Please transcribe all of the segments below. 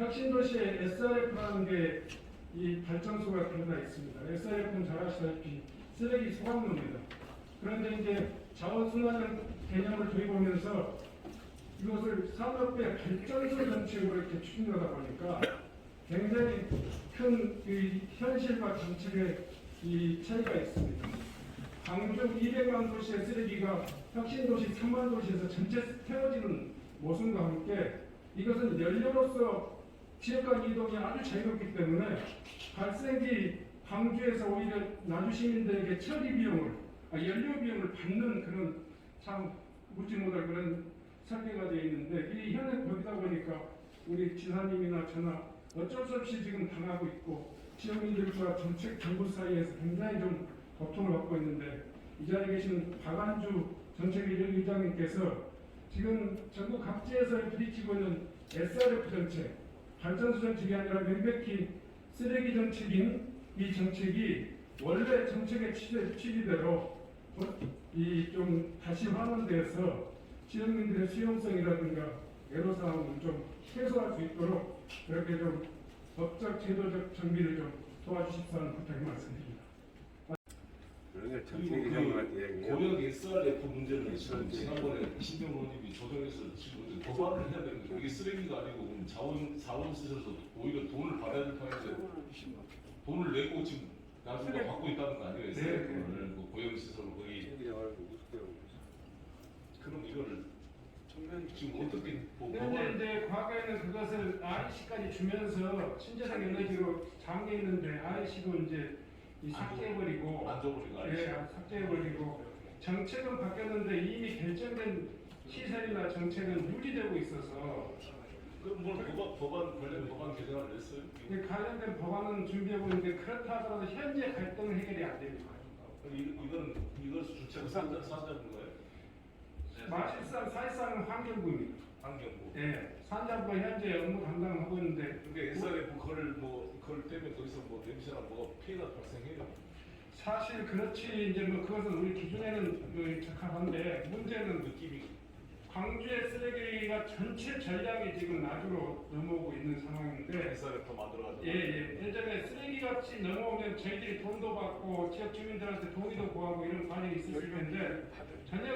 혁신도시에 SRF라는 게 이 발전소가 들어가 있습니다. SRF는 잘 아시다시피 쓰레기 소각로입니다. 그런데 이제 자원순환 개념을 도입하면서 이것을 산업의 발전소 정책으로 이렇게 추진하다 보니까 굉장히 큰이 현실과 정책의 이 차이가 있습니다. 광주 200만 도시의 쓰레기가 혁신도시 3만 도시에서 전체 태워지는 모습과 함께 이것은 연료로서 지역 간 이동이 아주 자유롭기 때문에 발생기 광주에서 오히려 나주 시민들에게 처리 비용을 아, 연료 비용을 받는 그런 참 묻지 못할 그런 설계가 되어 있는데 이 현행 법이다 보니까 우리 지사님이나 저나 어쩔 수 없이 지금 당하고 있고 지역민들과 정책 정부 사이에서 굉장히 좀 고통을 받고 있는데 이 자리에 계신 박안주 정책위원 의장님께서 지금 전국 각지에서 부딪히고 있는 SRF 정책, 발전소 정책이 아니라 명백히 쓰레기 정책인 이 정책이 원래 정책의 취지, 취지대로 이 좀 다시 환원돼서 지역민들의 수용성이라든가 애로사항을 좀 해소할 수 있도록 그렇게 좀 법적 제도적 정비를 좀 도와주십사는 부탁을 말씀드립니다. 정책이 그. 고역 SRF 문제는 지금 지난번에 신경 의원님이 조정해서 지금 법안을 해야 되는 거죠. 이게 쓰레기가 아니고 그럼 자원 자원 쓰셔서 오히려 돈을 받아야 될 판인데 돈을 내고 지금 나중에 받고 있다는 거 아니에요? 네. SRF를 그 고역 시설로 거의 우습게 그럼 이거를 지금 어떻게 뭐 법안 이제 과거에는 그것을 RC까지 주면서 신재생 에너지로 잠겨 있는데 RC도 이제 이 삭제해버리고 안 줘버리고 예, RC. 삭제해버리고 정책은 바뀌었는데 이미 결정된 시설이나 정책은 유지되고 있어서 그럼 뭘 법안 법안 관련 법안 개정을 냈어요? 이 관련된 법안은 준비하고 있는데 그렇다 하더라도 현재 갈등은 해결이 안 됩니다. 이 이건 이걸 주체가 산자인 거예요? 사실상 사실상 환경부입니다. 환경부. 예, 산자부가 현재 업무 담당하고 있는데 근데 SRF 그걸 뭐 그걸 때문에 거기서 뭐 냄새나 뭐가 피해가 발생해요. 사실 그렇지 이제 뭐 그것은 우리 기준에는 그 적합한데 문제는 느낌이 광주의 쓰레기가 전체 전량이 지금 나주로 넘어오고 있는 상황인데 SRF 만들어가지고. 예, 예. 예전에 쓰레기 같이 넘어오면 저희들이 돈도 받고 지역 주민들한테 동의도 구하고 이런 과정이 있었을 텐데 전혀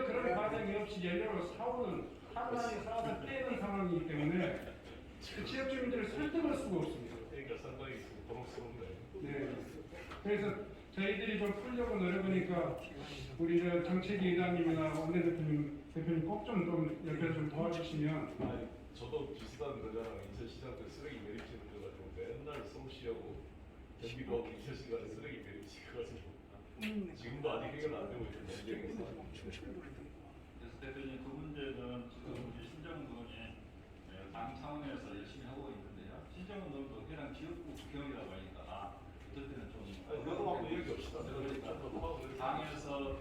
없이 연료를 사오는 하루만에 사와서 떼는 상황이기 때문에 그 지역 주민들을 설득할 수가 없습니다. 그러니까 상당히 번혹스럽네. 네. 그래서 저희들이 좀 풀려고 노려보니까 우리 저 정책위 의장님이나 원내대표님 대표님 꼭 좀 좀 옆에 좀 도와주시면 아니 저도 비슷한 거잖아요. 인천시장 때 쓰레기 매립지는 거가지고 맨날 서울시하고 경기도하고 인천시 간에 쓰레기 매립지 가지고 지금도 아직 해결 안 되고 있는 그래서 대표님 그 문제는 지금 우리 신정군이 네, 당 차원에서 열심히 하고 있는데요. 신정군도 해당 지역구 국회의원이라고 하니까 어떨 때는 좀 아니 그거하고 얘기합시다. 그러니까. 당에서